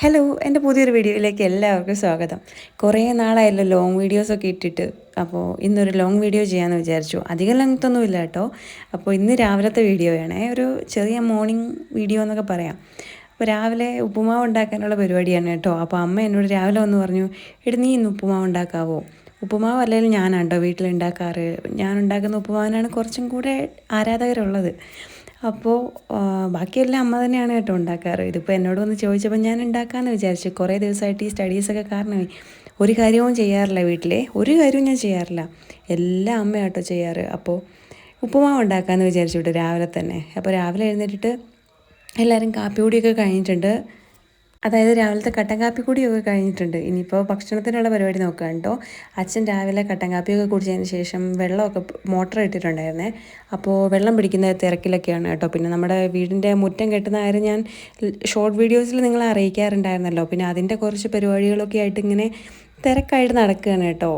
Hello എന്റെ പുതിയൊരു വീഡിയോയിലേക്ക് എല്ലാവർക്കും സ്വാഗതം. കുറേ നാളായല്ലോ ലോങ് വീഡിയോസൊക്കെ ഇട്ടിട്ട്. അപ്പോൾ ഇന്നൊരു ലോങ് വീഡിയോ ചെയ്യാമെന്ന് വിചാരിച്ചു. അധികം ലെങ്ത്തൊന്നും ഇല്ല കേട്ടോ. അപ്പോൾ ഇന്ന് രാവിലത്തെ വീഡിയോ വേണേ ഒരു ചെറിയ മോർണിംഗ് വീഡിയോ എന്നൊക്കെ പറയാം. അപ്പോൾ രാവിലെ ഉപ്പുമാവ് ഉണ്ടാക്കാനുള്ള പരിപാടിയാണ് കേട്ടോ. അപ്പോൾ അമ്മ എന്നോട് രാവിലെ വന്ന് പറഞ്ഞു എടി നീ ഇന്ന് ഉപ്പുമാവ് ഉണ്ടാക്കാവോ? ഉപ്പുമാവ് അല്ലെങ്കിൽ ഞാനാണ് കേട്ടോ വീട്ടിൽ ഉണ്ടാക്കാറ്. ഞാൻ ഉണ്ടാക്കുന്ന ഉപ്പുമാവിനാണ് കുറച്ചും കൂടെ ആരാധകരുള്ളത്. അപ്പോൾ ബാക്കിയെല്ലാം അമ്മ തന്നെയാണ് കേട്ടോ ഉണ്ടാക്കാറ്. ഇതിപ്പോൾ എന്നോട് വന്ന് ചോദിച്ചപ്പോൾ ഞാൻ ഉണ്ടാക്കാമെന്ന് വിചാരിച്ചു. കുറേ ദിവസമായിട്ട് ഈ സ്റ്റഡീസൊക്കെ കാരണമേ ഒരു കാര്യവും ചെയ്യാറില്ല വീട്ടിലെ. ഒരു കാര്യവും ഞാൻ ചെയ്യാറില്ല. എല്ലാം അമ്മയാട്ടോ ചെയ്യാറ്. അപ്പോൾ ഉപ്പുമാവ് ഉണ്ടാക്കാമെന്ന് വിചാരിച്ചു രാവിലെ തന്നെ. അപ്പോൾ രാവിലെ എഴുന്നേറ്റിട്ട് എല്ലാവരും കാപ്പി കൂടിയൊക്കെ കഴിഞ്ഞിട്ടുണ്ട്. അതായത് രാവിലത്തെ കട്ടൻ കാപ്പി കൂടിയൊക്കെ കഴിഞ്ഞിട്ടുണ്ട്. ഇനിയിപ്പോൾ ഭക്ഷണത്തിനുള്ള പരിപാടി നോക്കുകയാണ് കേട്ടോ അച്ഛൻ രാവിലെ കട്ടൻ കാപ്പിയൊക്കെ കുടിച്ചതിന് ശേഷം വെള്ളമൊക്കെ മോട്ടർ ഇട്ടിട്ടുണ്ടായിരുന്നേ. അപ്പോൾ വെള്ളം പിടിക്കുന്ന തിരക്കിലൊക്കെയാണ് കേട്ടോ പിന്നെ നമ്മുടെ വീടിന്റെ മുറ്റം കെട്ടുന്ന കാര്യം ഞാൻ ഷോർട്ട് വീഡിയോസിൽ നിങ്ങളെ അറിയിക്കാറുണ്ടായിരുന്നല്ലോ. പിന്നെ അതിന്റെ കുറച്ച് പരിപാടികളൊക്കെ ആയിട്ട് ഇങ്ങനെ തിരക്കായിട്ട് നടക്കുകയാണ് കേട്ടോ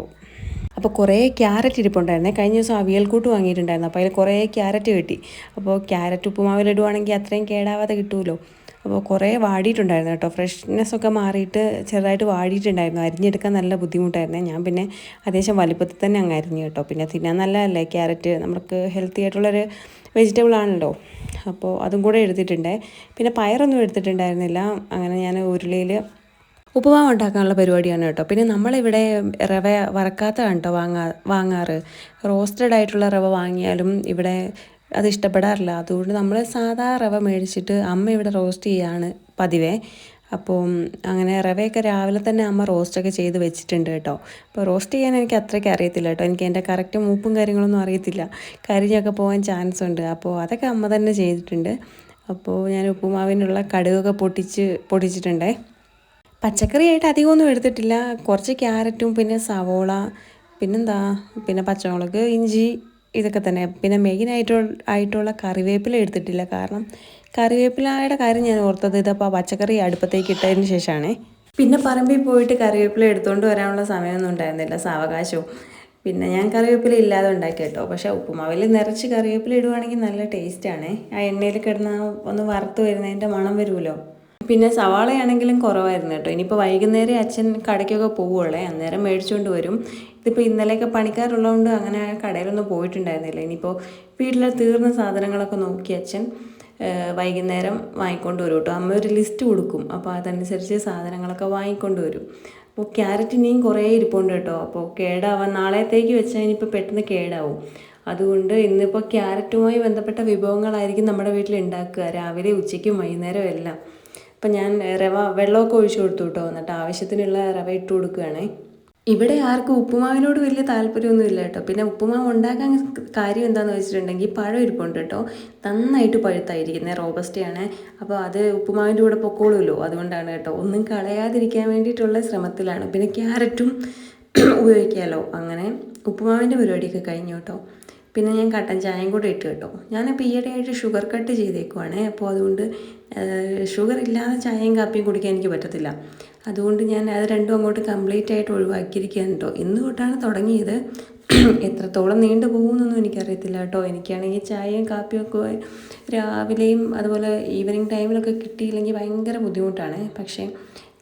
അപ്പോൾ കുറേ ക്യാരറ്റ് ഇരിപ്പുണ്ടായിരുന്നേ. കഴിഞ്ഞ ദിവസം അവിയൽ കൂട്ട് വാങ്ങിയിട്ടുണ്ടായിരുന്നു. അപ്പോൾ അതിൽ കുറേ ക്യാരറ്റ് കിട്ടി. അപ്പോൾ ക്യാരറ്റ് ഉപ്പുമാവിലിടുവാണെങ്കിൽ അത്രയും കേടാവാതെ കിട്ടുമല്ലോ അപ്പോൾ കുറേ വാടിയിട്ടുണ്ടായിരുന്നു കേട്ടോ. ഫ്രഷ്നെസ് ഒക്കെ മാറിയിട്ട് ചെറുതായിട്ട് വാടിയിട്ടുണ്ടായിരുന്നു. അരിഞ്ഞെടുക്കാൻ നല്ല ബുദ്ധിമുട്ടായിരുന്നു. ഞാൻ പിന്നെ അത്യാവശ്യം വലിപ്പത്തിൽ തന്നെ അങ്ങ് അരിഞ്ഞു കേട്ടോ. പിന്നെ തിന്നാൻ നല്ലതല്ലേ? ക്യാരറ്റ് നമുക്ക് ഹെൽത്തി ആയിട്ടുള്ളൊരു വെജിറ്റബിൾ ആണല്ലോ. അപ്പോൾ അതും കൂടെ എടുത്തിട്ടുണ്ട്. പിന്നെ പയറൊന്നും എടുത്തിട്ടുണ്ടായിരുന്നില്ല. അങ്ങനെ ഞാൻ ഉരുളിയിൽ ഉപ്പുമാവ് ഉണ്ടാക്കാനുള്ള പരിപാടിയാണ് കേട്ടോ. പിന്നെ നമ്മളിവിടെ റവ വറക്കാത്തതാണ് കേട്ടോ വാങ്ങാ വാങ്ങാറ്. റോസ്റ്റഡ് ആയിട്ടുള്ള റവ വാങ്ങിയാലും ഇവിടെ അത് ഇഷ്ടപ്പെടാറില്ല. അതുകൊണ്ട് നമ്മൾ സാധാ റവ മേടിച്ചിട്ട് അമ്മ ഇവിടെ റോസ്റ്റ് ചെയ്യാണ് പതിവേ. അപ്പോൾ അങ്ങനെ റവയൊക്കെ രാവിലെ തന്നെ അമ്മ റോസ്റ്റൊക്കെ ചെയ്ത് വെച്ചിട്ടുണ്ട് കേട്ടോ. അപ്പോൾ റോസ്റ്റ് ചെയ്യാൻ എനിക്ക് അത്രയ്ക്ക് അറിയത്തില്ല കേട്ടോ. എനിക്ക് എന്റെ കറക്റ്റ് മൂപ്പും കാര്യങ്ങളൊന്നും അറിയത്തില്ല. കരിഞ്ഞൊക്കെ പോകാൻ ചാൻസ് ഉണ്ട്. അപ്പോൾ അതൊക്കെ അമ്മ തന്നെ ചെയ്തിട്ടുണ്ട്. അപ്പോൾ ഞാൻ ഉപ്പുമാവിനുള്ള കടുകൊക്കെ പൊട്ടിച്ച് പൊടിച്ചിട്ടുണ്ടേ. പച്ചക്കറിയായിട്ട് അധികമൊന്നും എടുത്തിട്ടില്ല. കുറച്ച് ക്യാരറ്റും പിന്നെ സവോള പിന്നെന്താ? പിന്നെ പച്ചമുളക് ഇഞ്ചി ഇതൊക്കെ തന്നെ. പിന്നെ മെയിൻ ആയിട്ട് ആയിട്ടുള്ള കറിവേപ്പില എടുത്തിട്ടില്ല. കാരണം കറിവേപ്പിലയുടെ കാര്യം ഞാൻ ഓർത്തത് ഇതപ്പോൾ പച്ചക്കറി അടുപ്പത്തേക്ക് ഇട്ടതിന് ശേഷമാണേ പിന്നെ പറമ്പിൽ പോയിട്ട് കറിവേപ്പില എടുത്തുകൊണ്ട് വരാനുള്ള സമയമൊന്നും ഉണ്ടായിരുന്നില്ല. സാവകാശവും. പിന്നെ ഞാൻ കറിവേപ്പില ഇല്ലാതെ ഉണ്ടാക്കി കേട്ടോ. പക്ഷേ ഉപ്പുമാവിൽ നിറച്ച് കറിവേപ്പില ഇടുവാണെങ്കിൽ നല്ല ടേസ്റ്റാണ് ആ എണ്ണയിൽ കിടന്ന ഒന്ന് വറുത്ത് വരുന്നതിന്റെ മണം വരുമല്ലോ. പിന്നെ സവാളയാണെങ്കിലും കുറവായിരുന്നു കേട്ടോ. ഇനിയിപ്പോൾ വൈകുന്നേരം അച്ഛൻ കടയ്ക്കൊക്കെ പോവുകയുള്ളേ അന്നേരം മേടിച്ചുകൊണ്ട് വരും. ഇതിപ്പോൾ ഇന്നലെയൊക്കെ പണിക്കാരുള്ളതുകൊണ്ട് അങ്ങനെ കടയിലൊന്നും പോയിട്ടുണ്ടായിരുന്നില്ല. ഇനിയിപ്പോൾ വീട്ടിലെ തീർന്ന സാധനങ്ങളൊക്കെ നോക്കി അച്ഛൻ വൈകുന്നേരം വാങ്ങിക്കൊണ്ട് വരും കേട്ടോ. അമ്മ ഒരു ലിസ്റ്റ് കൊടുക്കും. അപ്പോൾ അതനുസരിച്ച് സാധനങ്ങളൊക്കെ വാങ്ങിക്കൊണ്ട് വരും. അപ്പോൾ ക്യാരറ്റ് ഇനിയും കുറേ ഇരിപ്പുണ്ട് കേട്ടോ. അപ്പോൾ കേടാവാൻ നാളത്തേക്ക് വെച്ചാൽ ഇനിയിപ്പോൾ പെട്ടെന്ന് കേടാവും. അതുകൊണ്ട് ഇന്നിപ്പോൾ ക്യാരറ്റുമായി ബന്ധപ്പെട്ട വിഭവങ്ങളായിരിക്കും നമ്മുടെ വീട്ടിൽ ഉണ്ടാക്കുക രാവിലെ ഉച്ചയ്ക്കും വൈകുന്നേരം എല്ലാം. അപ്പം ഞാൻ റവ വെള്ളമൊക്കെ ഒഴിച്ചു കൊടുത്തു കേട്ടോ. എന്നിട്ട് ആവശ്യത്തിനുള്ള റവ ഇട്ട് കൊടുക്കുകയാണേ. ഇവിടെ ആർക്കും ഉപ്പുമാവിനോട് വലിയ താല്പര്യമൊന്നും ഇല്ല കേട്ടോ. പിന്നെ ഉപ്പുമാവ് ഉണ്ടാക്കാൻ കാര്യം എന്താണെന്ന് വെച്ചിട്ടുണ്ടെങ്കിൽ പഴം ഇരിപ്പുണ്ട് കേട്ടോ. നന്നായിട്ട് പഴുത്തായിരിക്കുന്നത് റോബസ്റ്റയാണ്. അപ്പോൾ അത് ഉപ്പുമാവിന്റെ കൂടെ പൊക്കോളുമല്ലോ. അതുകൊണ്ടാണ് കേട്ടോ. ഒന്നും കളയാതിരിക്കാൻ വേണ്ടിയിട്ടുള്ള ശ്രമത്തിലാണ്. പിന്നെ ക്യാരറ്റും ഉപയോഗിക്കാമല്ലോ. അങ്ങനെ ഉപ്പുമാവിന്റെ പരിപാടിയൊക്കെ കഴിഞ്ഞു കേട്ടോ. പിന്നെ ഞാൻ കട്ടൻ ചായയും കൂടെ ഇട്ട് കേട്ടോ. ഞാനിപ്പോൾ ഈയിടെയായിട്ട് ഷുഗർ കട്ട് ചെയ്തേക്കുവാണേ. അപ്പോൾ അതുകൊണ്ട് ഷുഗർ ഇല്ലാതെ ചായയും കാപ്പിയും കുടിക്കാൻ എനിക്ക് പറ്റത്തില്ല. അതുകൊണ്ട് ഞാൻ അത് രണ്ടും അങ്ങോട്ട് കംപ്ലീറ്റ് ആയിട്ട് ഒഴിവാക്കിയിരിക്കുകയാണ് കേട്ടോ. ഇന്ന് തൊട്ടാണ് തുടങ്ങിയത്. എത്രത്തോളം നീണ്ടു പോകുമെന്നൊന്നും എനിക്കറിയത്തില്ല കേട്ടോ. എനിക്കാണെങ്കിൽ ചായയും കാപ്പിയും ഒക്കെ രാവിലെയും അതുപോലെ ഈവനിങ് ടൈമിലൊക്കെ കിട്ടിയില്ലെങ്കിൽ ഭയങ്കര ബുദ്ധിമുട്ടാണ്. പക്ഷേ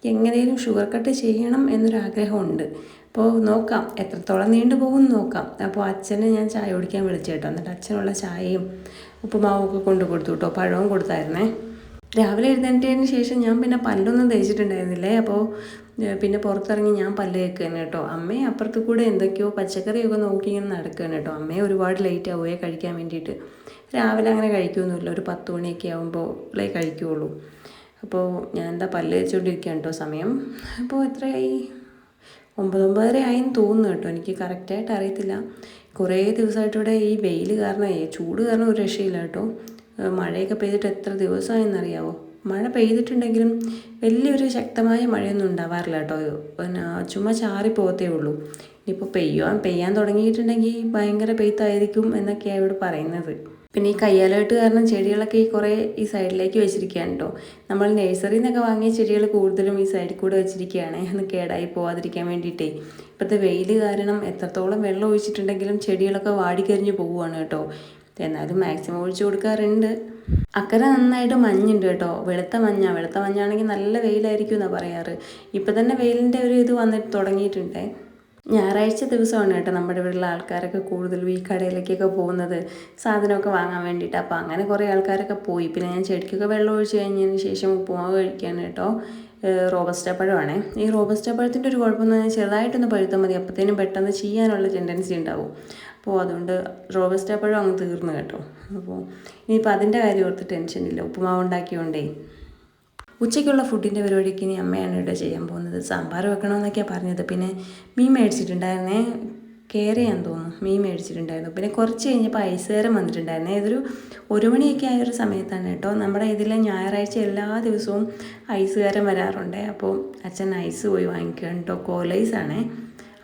എങ്ങനെയും ഷുഗർ കട്ട് ചെയ്യണം എന്നൊരാഗ്രഹമുണ്ട്. അപ്പോൾ നോക്കാം. എത്രത്തോളം നീണ്ടു പോകും നോക്കാം. അപ്പോൾ അച്ഛനെ ഞാൻ ചായ കുടിക്കാൻ വിളിച്ചു കേട്ടോ. എന്നിട്ട് അച്ഛനുള്ള ചായയും ഉപ്പുമാവും ഒക്കെ കൊണ്ടു കൊടുത്തു കേട്ടോ. പഴവും കൊടുത്തായിരുന്നേ. രാവിലെ എഴുന്നേറ്റതിന് ശേഷം ഞാൻ പിന്നെ പല്ലൊന്നും തേച്ചിട്ടുണ്ടായിരുന്നില്ലേ? അപ്പോൾ പിന്നെ പുറത്തിറങ്ങി ഞാൻ പല്ല് കേൾക്കുകയാണ് കേട്ടോ. അമ്മയെ അപ്പുറത്ത് കൂടെ എന്തൊക്കെയോ പച്ചക്കറിയൊക്കെ നോക്കി ഇങ്ങനെ നടക്കുകയാണ് കേട്ടോ. അമ്മയെ ഒരുപാട് ലേറ്റ് ആവുകയെ കഴിക്കാൻ വേണ്ടിയിട്ട്. രാവിലെ അങ്ങനെ കഴിക്കുമൊന്നുമില്ല ഒരു പത്ത് മണിയൊക്കെ ആകുമ്പോൾ കഴിക്കുകയുള്ളൂ അപ്പോൾ ഞാൻ എന്താ പല്ല് തേച്ചുകൊണ്ടിരിക്കുകയാണ് കേട്ടോ സമയം. അപ്പോൾ എത്രയായി? ഒമ്പത് ഒമ്പതര ആയെന്ന് തോന്നുന്നു കേട്ടോ. എനിക്ക് കറക്റ്റായിട്ട് അറിയത്തില്ല. കുറേ ദിവസമായിട്ടിവിടെ ഈ വെയിൽ കാരണം ചൂട് കാരണം ഒരു രക്ഷയില്ല കേട്ടോ. മഴയൊക്കെ പെയ്തിട്ട് എത്ര ദിവസമായെന്നറിയാവോ? മഴ പെയ്തിട്ടുണ്ടെങ്കിലും വലിയൊരു ശക്തമായ മഴയൊന്നും ഉണ്ടാവാറില്ല കേട്ടോ. പിന്നെ ചുമ്മാ ചാറി പോകത്തേ ഉള്ളൂ. ഇനിയിപ്പോൾ പെയ്യുവാൻ പെയ്യാൻ തുടങ്ങിയിട്ടുണ്ടെങ്കിൽ ഭയങ്കര പെയ്ത്തായിരിക്കും എന്നൊക്കെയാണ് ഇവിടെ പറയുന്നത്. പിന്നെ ഈ കയ്യാലോട്ട് കാരണം ചെടികളൊക്കെ ഈ കുറേ ഈ സൈഡിലേക്ക് വെച്ചിരിക്കുകയാണ് കേട്ടോ നമ്മൾ നഴ്സറിയിൽ നിന്നൊക്കെ വാങ്ങിയ ചെടികൾ കൂടുതലും ഈ സൈഡിൽ കൂടെ വെച്ചിരിക്കുകയാണ്. ഒന്ന് കേടായി പോവാതിരിക്കാൻ വേണ്ടിയിട്ടേ. ഇപ്പോഴത്തെ വെയിൽ കാരണം എത്രത്തോളം വെള്ളം ഒഴിച്ചിട്ടുണ്ടെങ്കിലും ചെടികളൊക്കെ വാടിക്കരിഞ്ഞ് പോവുകയാണ് കേട്ടോ. എന്നാലും മാക്സിമം ഒഴിച്ചു കൊടുക്കാറുണ്ട്. അക്കരെ നന്നായിട്ട് മഞ്ഞുണ്ട് കേട്ടോ. വെളുത്ത മഞ്ഞ. വെളുത്ത മഞ്ഞാണെങ്കിൽ നല്ല വെയിലായിരിക്കും എന്നാണ് പറയാറ്. ഇപ്പം തന്നെ വെയിലിന്റെ ഒരു ഇത് വന്നിട്ട് തുടങ്ങിയിട്ടുണ്ടേ. ഞായറാഴ്ച ദിവസമാണ് കേട്ടോ നമ്മുടെ ഇവിടെയുള്ള ആൾക്കാരൊക്കെ കൂടുതൽ ഈ കടയിലേക്കൊക്കെ പോകുന്നത്. സാധനമൊക്കെ വാങ്ങാൻ വേണ്ടിയിട്ട്. അപ്പോൾ അങ്ങനെ കുറേ ആൾക്കാരൊക്കെ പോയി. പിന്നെ ഞാൻ ചെടിക്കൊക്കെ വെള്ളം ഒഴിച്ച് കഴിഞ്ഞതിന് ശേഷം ഉപ്പുമാവ് കഴിക്കുകയാണ് കേട്ടോ. റോബസ്റ്റ പഴമാണ്. ഈ റോബസ്റ്റ പഴത്തിന്റെ ഒരു കുഴപ്പമെന്ന് പറഞ്ഞാൽ ചെറുതായിട്ടൊന്ന് പഴുത്താൽ മതി. അപ്പോഴത്തേനും പെട്ടെന്ന് ചെയ്യാനുള്ള ടെൻഡൻസി ഉണ്ടാവും. അപ്പോൾ അതുകൊണ്ട് റോബസ്റ്റ പഴം അങ്ങ് തീർന്നു കേട്ടോ. അപ്പോൾ ഇനിയിപ്പോൾ അതിന്റെ കാര്യം ഓർത്ത് ടെൻഷനില്ല. ഉപ്പുമാവ് ഉണ്ടാക്കിയോണ്ടേ. ഉച്ചയ്ക്കുള്ള ഫുഡിന്റെ പരിപാടിക്ക് ഇനി അമ്മയാണ് ഇവിടെ ചെയ്യാൻ പോകുന്നത്. സാമ്പാർ വെക്കണമെന്നൊക്കെയാണ് പറഞ്ഞത്. പിന്നെ മീൻ മേടിച്ചിട്ടുണ്ടായിരുന്നേ. കയറിയാന്ന് തോന്നുന്നു. മീൻ മേടിച്ചിട്ടുണ്ടായിരുന്നു. പിന്നെ കുറച്ച് കഴിഞ്ഞപ്പോൾ ഐസുകാരൻ വന്നിട്ടുണ്ടായിരുന്നേ. ഇതൊരു ഒരു മണിയൊക്കെ ആയ ഒരു സമയത്താണ് കേട്ടോ. നമ്മുടെ ഇതിലെ ഞായറാഴ്ച എല്ലാ ദിവസവും ഐസുകാരൻ വരാറുണ്ട്. അപ്പോൾ അച്ഛൻ ഐസ് പോയി വാങ്ങിക്കുക കേട്ടോ. കോലൈസാണേ.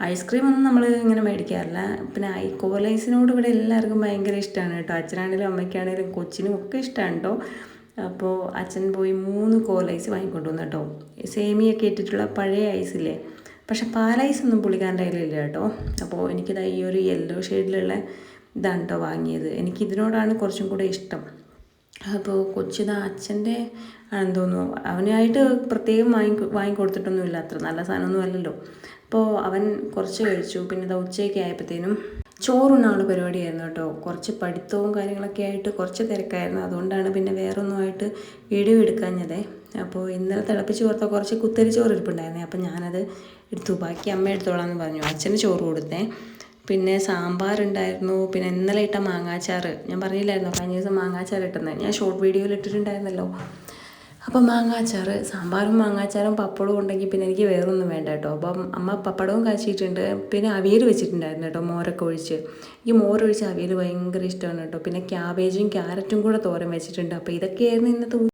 ഐസ്ക്രീം ഒന്നും നമ്മൾ ഇങ്ങനെ മേടിക്കാറില്ല. പിന്നെ ഐ കോലൈസിനോട് ഇവിടെ എല്ലാവർക്കും ഭയങ്കര ഇഷ്ടമാണ് കേട്ടോ. അച്ഛനാണെങ്കിലും അമ്മയ്ക്കാണെങ്കിലും കൊച്ചിനും ഒക്കെ ഇഷ്ടമാണ് കേട്ടോ. അപ്പോൾ അച്ഛൻ പോയി മൂന്ന് കോലൈസ് വാങ്ങിക്കൊണ്ടു വന്നു കേട്ടോ. സേമിയൊക്കെ ഇട്ടിട്ടുള്ള പഴയ ഐസില്ലേ പക്ഷെ പാലൈസ് ഒന്നും പുള്ളിക്കാരന്റെ കയ്യിലില്ല കേട്ടോ. അപ്പോൾ എനിക്കിത് ഈ ഒരു യെല്ലോ ഷെയ്ഡിലുള്ള ഇതാണ് കേട്ടോ വാങ്ങിയത്. എനിക്കിതിനോടാണ് കുറച്ചും കൂടെ ഇഷ്ടം. അപ്പോൾ കൊച്ചിത് അച്ഛന്റെ ആണെന്ന് തോന്നുന്നു. അവനായിട്ട് പ്രത്യേകം വാങ്ങി വാങ്ങിക്കൊടുത്തിട്ടൊന്നുമില്ല അത്ര. നല്ല സാധനമൊന്നും അല്ലല്ലോ. അപ്പോൾ അവൻ കുറച്ച് കഴിച്ചു. പിന്നെ ഇത് ഉച്ചയൊക്കെ ആയപ്പോഴത്തേനും ചോറുണ്ണാനുള്ള പരിപാടിയായിരുന്നു കേട്ടോ. കുറച്ച് പഠിത്തവും കാര്യങ്ങളൊക്കെ ആയിട്ട് കുറച്ച് തിരക്കായിരുന്നു. അതുകൊണ്ടാണ് പിന്നെ വേറൊന്നുമായിട്ട് വീഡിയോ എടുക്കാഞ്ഞതേ. അപ്പോൾ ഇന്നലെ തിളപ്പിച്ച് കൊടുത്ത കുറച്ച് കുത്തരി ചോറ് ഇരിപ്പുണ്ടായിരുന്നേ. അപ്പോൾ ഞാനത് എടുത്തു. ബാക്കി അമ്മ എടുത്തോളാം എന്ന് പറഞ്ഞു. അച്ഛന് ചോറ് കൊടുത്തേ. പിന്നെ സാമ്പാർ ഉണ്ടായിരുന്നു പിന്നെ ഇന്നലെ ഇട്ട മാങ്ങാച്ചാറ്. ഞാൻ പറഞ്ഞില്ലായിരുന്നു? കഴിഞ്ഞ ദിവസം മാങ്ങാച്ചാർ ഇട്ടുന്നത് ഞാൻ ഷോർട്ട് വീഡിയോയിൽ ഇട്ടിട്ടുണ്ടായിരുന്നല്ലോ. അപ്പം മാങ്ങാച്ചാറ് സാമ്പാറും മാങ്ങാച്ചാറും പപ്പടവും ഉണ്ടെങ്കിൽ പിന്നെ എനിക്ക് വേറൊന്നും വേണ്ട കേട്ടോ. അപ്പം അമ്മ പപ്പടവും കാച്ചിട്ടുണ്ട് പിന്നെ അവിയൽ വെച്ചിട്ടുണ്ടായിരുന്നു കേട്ടോ മോരൊക്കെ ഒഴിച്ച്. എനിക്ക് മോരൊഴിച്ച് അവിയൽ ഭയങ്കര ഇഷ്ടമാണ് കേട്ടോ. പിന്നെ ക്യാബേജും ക്യാരറ്റും കൂടെ തോരം വെച്ചിട്ടുണ്ട്. അപ്പോൾ ഇതൊക്കെയായിരുന്നു ഇന്നത്തെ